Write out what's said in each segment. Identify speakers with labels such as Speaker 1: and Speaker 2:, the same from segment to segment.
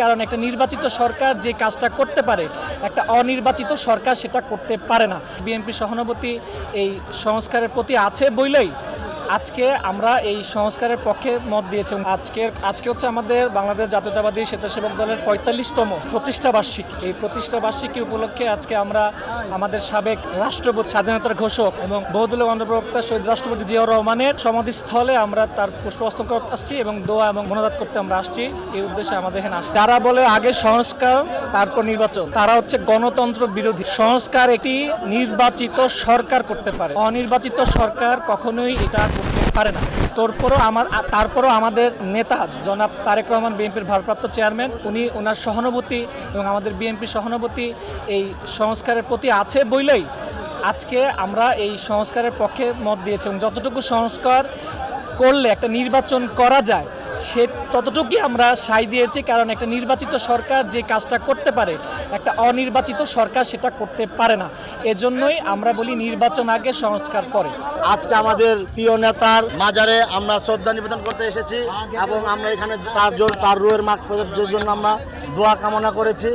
Speaker 1: কারণ একটা নির্বাচিত সরকার যে কাজটা করতে পারে, একটা অনির্বাচিত সরকার সেটা করতে পারে না। বিএনপি সহানুভূতি এই সংস্কারের প্রতি আছে বইলেই আজকে আমরা এই সংস্কারের পক্ষে মত দিয়েছি আজকের আজকে হচ্ছে আমাদের বাংলাদেশ জাতীয়তাবাদী স্বেচ্ছাসেবক দলের পঁয়তাল্লিশতম প্রতিষ্ঠা বার্ষিকী। এই প্রতিষ্ঠা বার্ষিকী উপলক্ষে আজকে আমরা আমাদের সাবেক রাষ্ট্রপতি, স্বাধীনতার ঘোষক এবং বহুদলীয় গণপ্রবক্তা শহীদ রাষ্ট্রপতি জিয়াউর রহমানের সমাধিস্থলে আমরা তার পুষ্পস্তক করতে আসছি এবং দোয়া এবং মনোজাত করতে আমরা আসছি। এই উদ্দেশ্যে আমাদের এখানে আসছি তারা বলে আগে সংস্কার, তারপর নির্বাচন, তারা হচ্ছে গণতন্ত্র বিরোধী। সংস্কার একটি নির্বাচিত সরকার করতে পারে। অনির্বাচিত সরকার কখনোই এটা পারে না। তারপরও আমার তারপরও আমাদের নেতা জনাব তারেক রহমান বিএনপির ভারপ্রাপ্ত চেয়ারম্যান, উনি ওনার সহানুভূতি এবং আমাদের বিএনপি সহানুভূতি এই সংস্কারের প্রতি আছে বইলেই আজকে আমরা এই সংস্কারের পক্ষে মত দিয়েছি এবং যতটুকু সংস্কার করলে, একটা নির্বাচন করা যায় সে ততটুকুই আমরা সাই দিয়েছি, কারণ একটা নির্বাচিত সরকার যে কাজটা করতে পারে, একটা অনির্বাচিত সরকার সেটা করতে পারে না। এজন্যই আমরা বলি নির্বাচন আগে, সংস্কার পরে।
Speaker 2: আজকে আমাদের প্রিয় নেতার মাজারে আমরা শ্রদ্ধা নিবেদন করতে এসেছি এবং আমরা এখানে তার তার রুয়ের মাঠ প্রযোজ্যের জন্য আমরা দোয়া কামনা করেছি।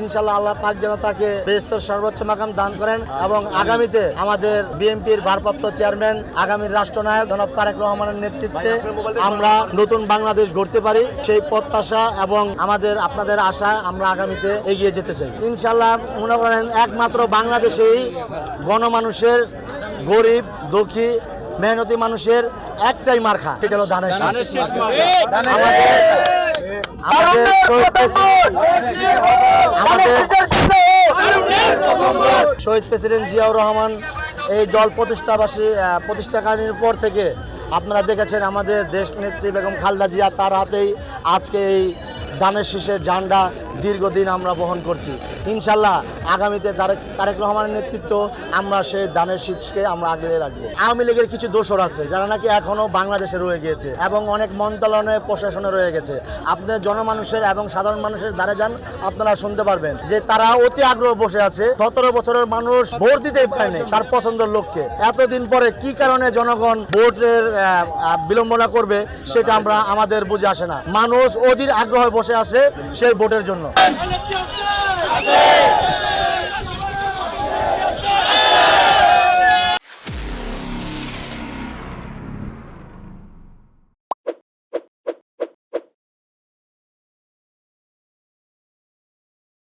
Speaker 2: ইনশাল্লাহ আল্লাহ পাক যেন তাকে বেস্তর সর্বোচ্চ মাকাম দান করেন এবং আগামীতে আমাদের বিএনপির ভারপ্রাপ্ত চেয়ারম্যান আগামীর রাষ্ট্রনায়ক জনাব তারেক রহমানের নেতৃত্বে আমরা নতুন বাংলাদেশ গড়তে পারি। সেই প্রত্যাশা এবং আমাদের আপনাদের আশা আমরা আগামীতে এগিয়ে যেতে চাই। ইনশাল্লাহ মনে করেন একমাত্র বাংলাদেশেই গণমানুষের গরিব দুঃখী মেহনতি মানুষের একটাই মার্খা সেটা হলো ধানের শীষ। আমাদের শহীদ প্রেসিডেন্ট- আমাদের শহীদ প্রেসিডেন্ট জিয়াউর রহমান এই দল প্রতিষ্ঠাবাসী প্রতিষ্ঠাকালীন পর থেকে আপনারা দেখেছেন আমাদের দেশ নেত্রী বেগম খালদা জিয়া তার হাতেই আজকে এই ধানের শীষের ঝান্ডা দীর্ঘদিন আমরা বহন করছি। ইনশাল্লাহ আগামীতে তারেক তারেক রহমানের নেতৃত্ব আমরা সেই ধানের শীষকে আমরা আগলে রাখব। আওয়ামী লীগের কিছু দোষর আছে, যারা নাকি এখনও বাংলাদেশে রয়ে গিয়েছে এবং অনেক মন্ত্রণালয়ে প্রশাসনে রয়ে গেছে। আপনার জনমানুষের এবং সাধারণ মানুষের দ্বারা যান, আপনারা শুনতে পারবেন যে তারা অতি আগ্রহ বসে আছে, সতেরো বছরের মানুষ ভোট দিতেই পারেনি তার পছন্দের লোককে। এতদিন পরে কি কারণে জনগণ ভোটের বিলম্বনা করবে, সেটা আমরা, আমাদের বুঝে আসে না। মানুষ অধীর আগ্রহে বসে আসে সেই ভোটের জন্য।